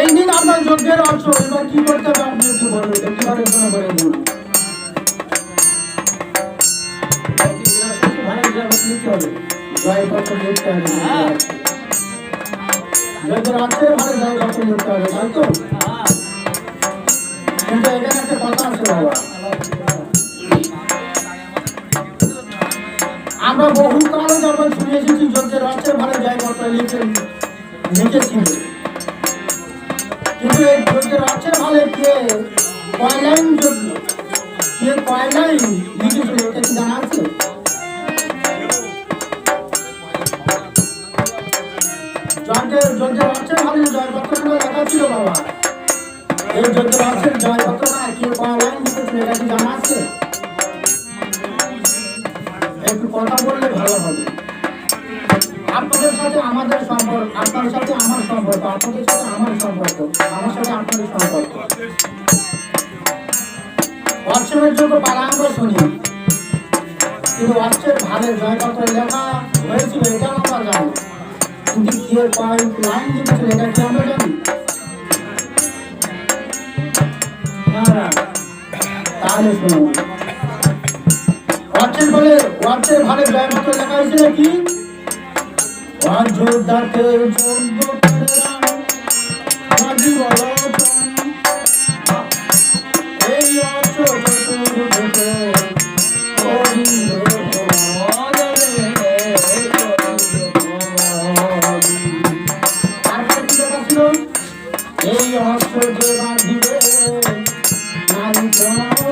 এই দিন আপনার যজ্ঞের অর্থ এবার কি করতে হবে আপনি একটু বলবেন একটু আলোচনা করে দিন। জয়পত্র লিখতে হবে যজ্ঞের অর্থের ভালো জয়পত্র লিখতে হবে তাই তো কিন্তু এখানে একটা কথা আছে বাবা। আমরা বহু কালে যখন শুনে এসেছি যজ্ঞের অর্থের ভালো জয়পত্র লিখে লিখেছিল কিন্তু এই যজ্ঞের আছে ভালো কে কয় লাইন যজ্ঞ কে কয় লাইন লিখেছিল এটা কি জানা আছে? যজ্ঞের যজ্ঞের ভালো জয়পত্রটা লেখা ছিল বাবা, এই যজ্ঞের আছে জয়পত্রটা কে কয় লিখেছিল এটা কি জানা আছে? একটু কথা বললে ভালো হবে। আপনাদের সাথে আমাদের সম্পর্ক, আপনার সাথে আমার সম্পর্ক, আপনাদের সাথে আমার সম্পর্ক, আমার সাথে আপনাদের সম্পর্ক। অর্চনের যোগ্য পালা শুনি। কিন্তু অর্চের ভালো জয়পত্র লেখা হয়েছিল, এটা আমরা জানি। কিন্তু কি পয়েন্ট লাইন দিয়েছিল এটা কি আমরা জানি? তাহলে শুনুন। অর্চের বলে অর্চের ভালো জয়পত্র লেখা হয়েছিল কি অযোধ্যাতে এই অস্ত্র বাঁধিবে নারী কোনো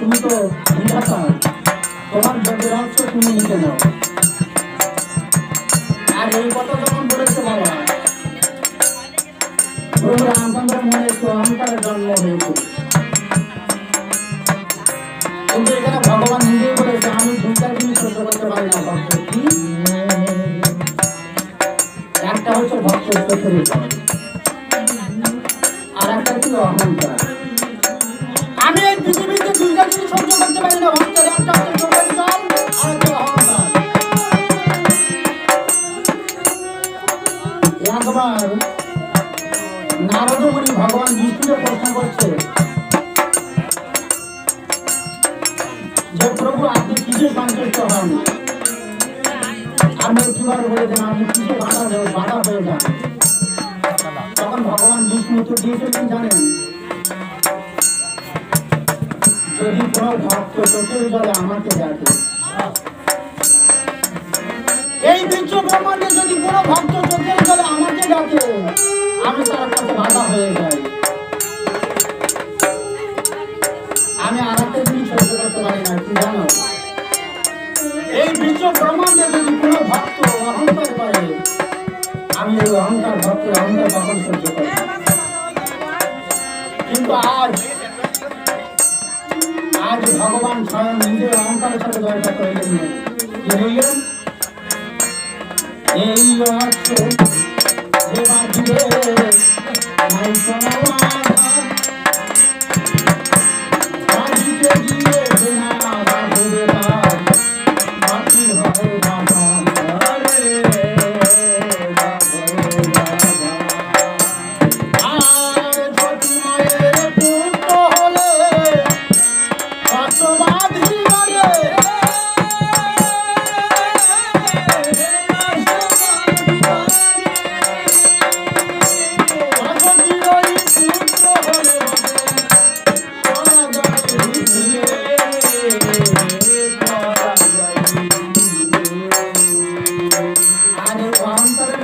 তুমি তো বিধাতা তোমার অর্থ তুমি লিখে নাও। আর এই কথা যখন বলেছে বাবা ভগবান নিজেই বলেছে, আমি দুইটা জিনিস সহ্য করতে পারি না, ভক্ত একটা হচ্ছে ভক্তের চোখের আর একটা ছিল অহংকার। পারি না ভক্তের ভক্ত চোখের জলে আমাকে দেখে এই বিশ্ব ব্রহ্মাণ্ডে যদি কোনো ভক্ত চোখের আমাকে ডাকে, আমি তার কাছে বাধা হয়ে যাই। আমি আর একটা জিনিস না, কি জানো? এই বিশ্ব ব্রহ্মাণ্ডে যদি কোনো ভক্ত অহংকার করে, আমি এই অহংকার ভক্তের অহংকার কখন সহ্য কিন্তু আজ ভগবান স্বয়ং নিজের অহংকারের সাথে জয়টা করে এই অর্থ এবার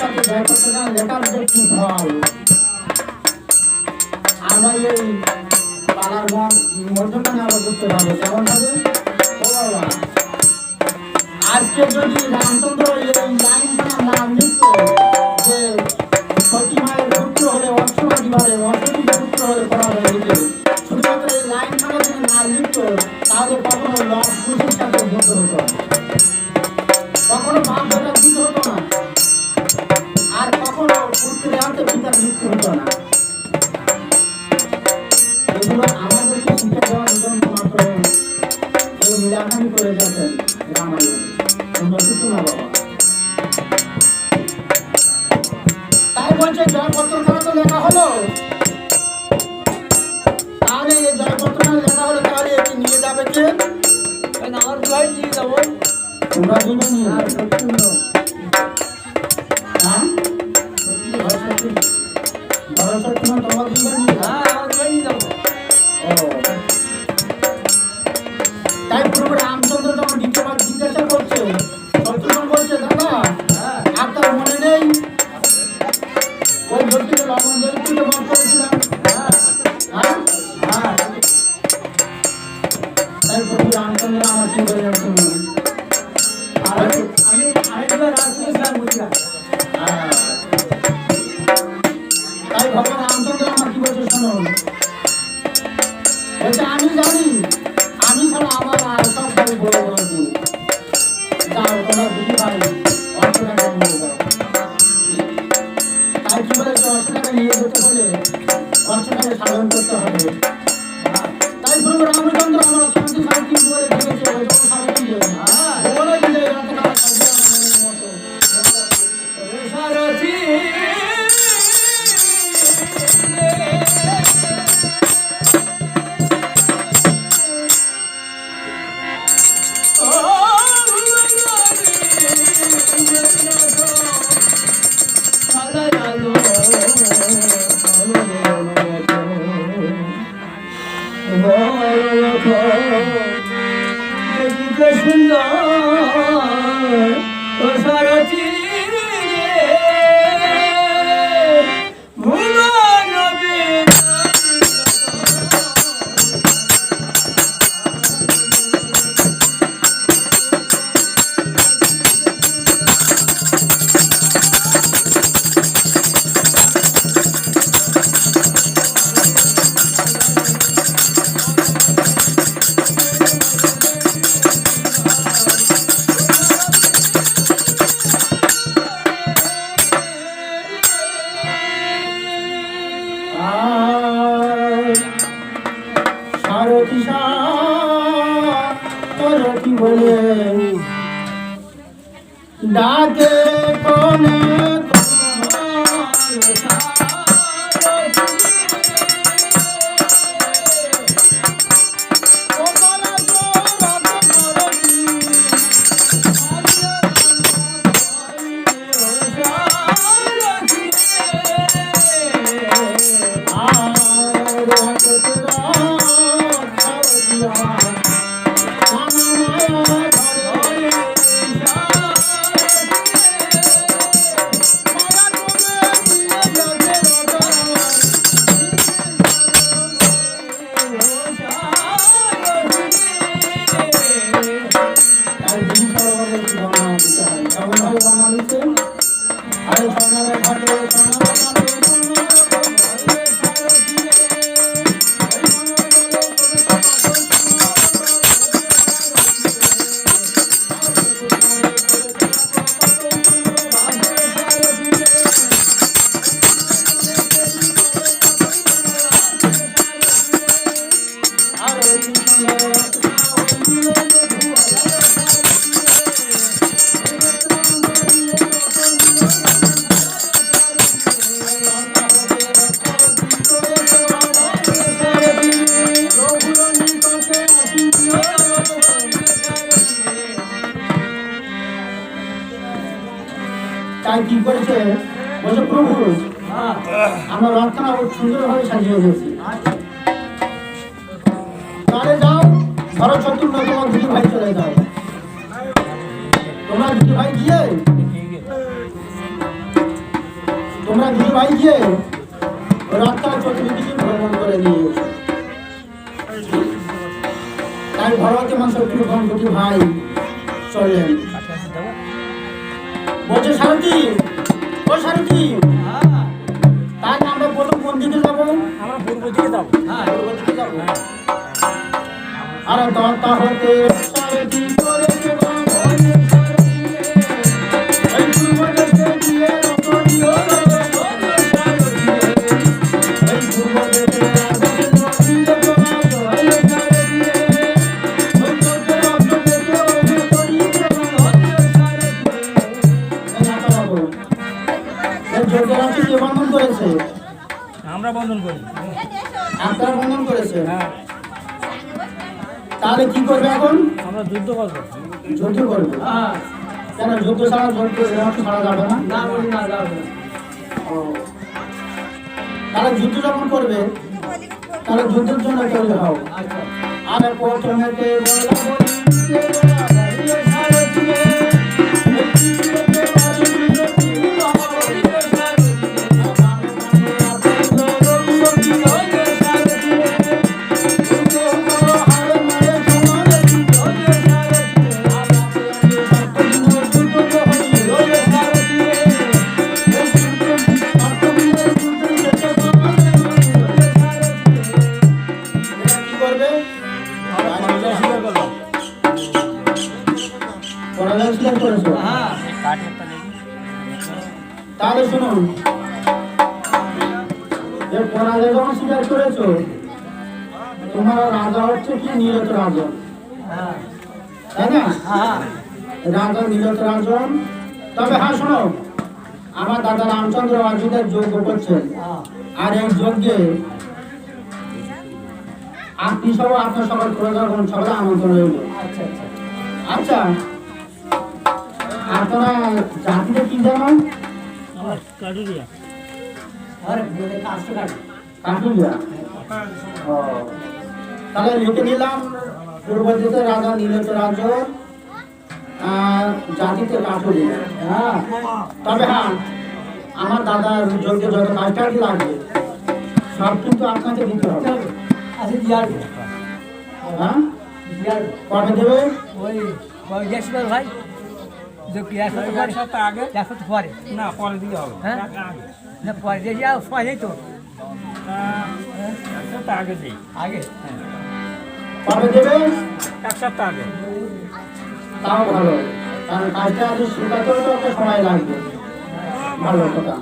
অহংকারের সাথে ব্যাপারটা লেখার কি ফল আমরা এই পাড়ার ম- মধ্যখানে আমরা বুঝতে পারব, কেমন হবে? আজকে যদি রামচন্দ্র এই লাইনটা না লিখত যে সতী মায়ের পুত্র হলে অশ্ববাদী বারে অশ্বতী পুত্র হলে পড়া হয়ে যেত শুধুমাত্র এই লাইনটা যদি না লিখত তাহলে কখনো খুশির সাথে হতো নিয়ে যাবে হ্যাঁ। যাবে सिंग साड़ी তাই কি করেছে? বলছে, প্রভু, আমরা রথখানা সুন্দরভাবে সাজিয়ে দিয়েছি। তাহলে যাও, ধরো চতুর্থ তোমার দুটি ভাই চলে যাও। তোমরা দুটি ভাই গিয়ে, তোমরা দুটি ভাই গিয়ে রথখানা চতুর্দিকে ভ্রমণ করে নিয়ে তাই ভগবতী মা শত্রুঘ্ন দুটি ভাই চললেন। বলছে শান্তি ও শান্তি তাহলে আমরা প্রথম কোন দিকে যাব? আমরা পূর্ব দিকে যাব। হ্যাঁ পূর্ব দিকে যাব। আর হতে আমরা বন্ধন করি। আপনারা বন্ধন করেছে? হ্যাঁ। তাহলে কি করবে এখন? আমরা যুদ্ধ করব। যুদ্ধ করবে। হ্যাঁ কেন যুদ্ধ ছাড়া যুদ্ধ ছাড়া যাবে না? না বলি না যাবে ও। তাহলে যুদ্ধ যখন করবে তাহলে যুদ্ধের জন্য তৈরি হও। আচ্ছা। আর প্রথমেতে বলা বলা? রাজা হচ্ছে কি রাজন তবে হ্যাঁ শোনো আমার দাদা রামচন্দ্র অযোধ্যার যজ্ঞ করছেন আর এই যজ্ঞে আপনি সব আপনার সবার প্রজাগণ সবাই আমন্ত্রণ রইল আচ্ছা আচ্ছা আচ্ছা আপনারা জাতিতে জানো আমরা কাটুরিয়া। আরে বলে কাজটা কাটে কাঠুরিয়া ও, তাহলে লিখে নিলাম। পূর্ব দিকে রাজা নীলত রাজ। জাতিতে কাঠুরিয়া হ্যাঁ? তবে হ্যাঁ আমার দাদার যোগ্য যত কাজটাকি লাগবে। সব কিন্তু আপনাকে দিতে হবে। আচ্ছা দিয়ার। হ্যাঁ? দিয়ার। কবে দেবে? ওই ভাই। আগে? পরে। না পরে দিকে হবে। হ্যাঁ? আগে। না পরে দেখি আর পরেই তো। এক সপ্তাহ আগে দিই। আগে? এক সপ্তাহ আগে। তাও ভালো। কারণ কাজটা আজ শুকাতে হলে তো একটা সময় লাগবে। ভালো কথা। তো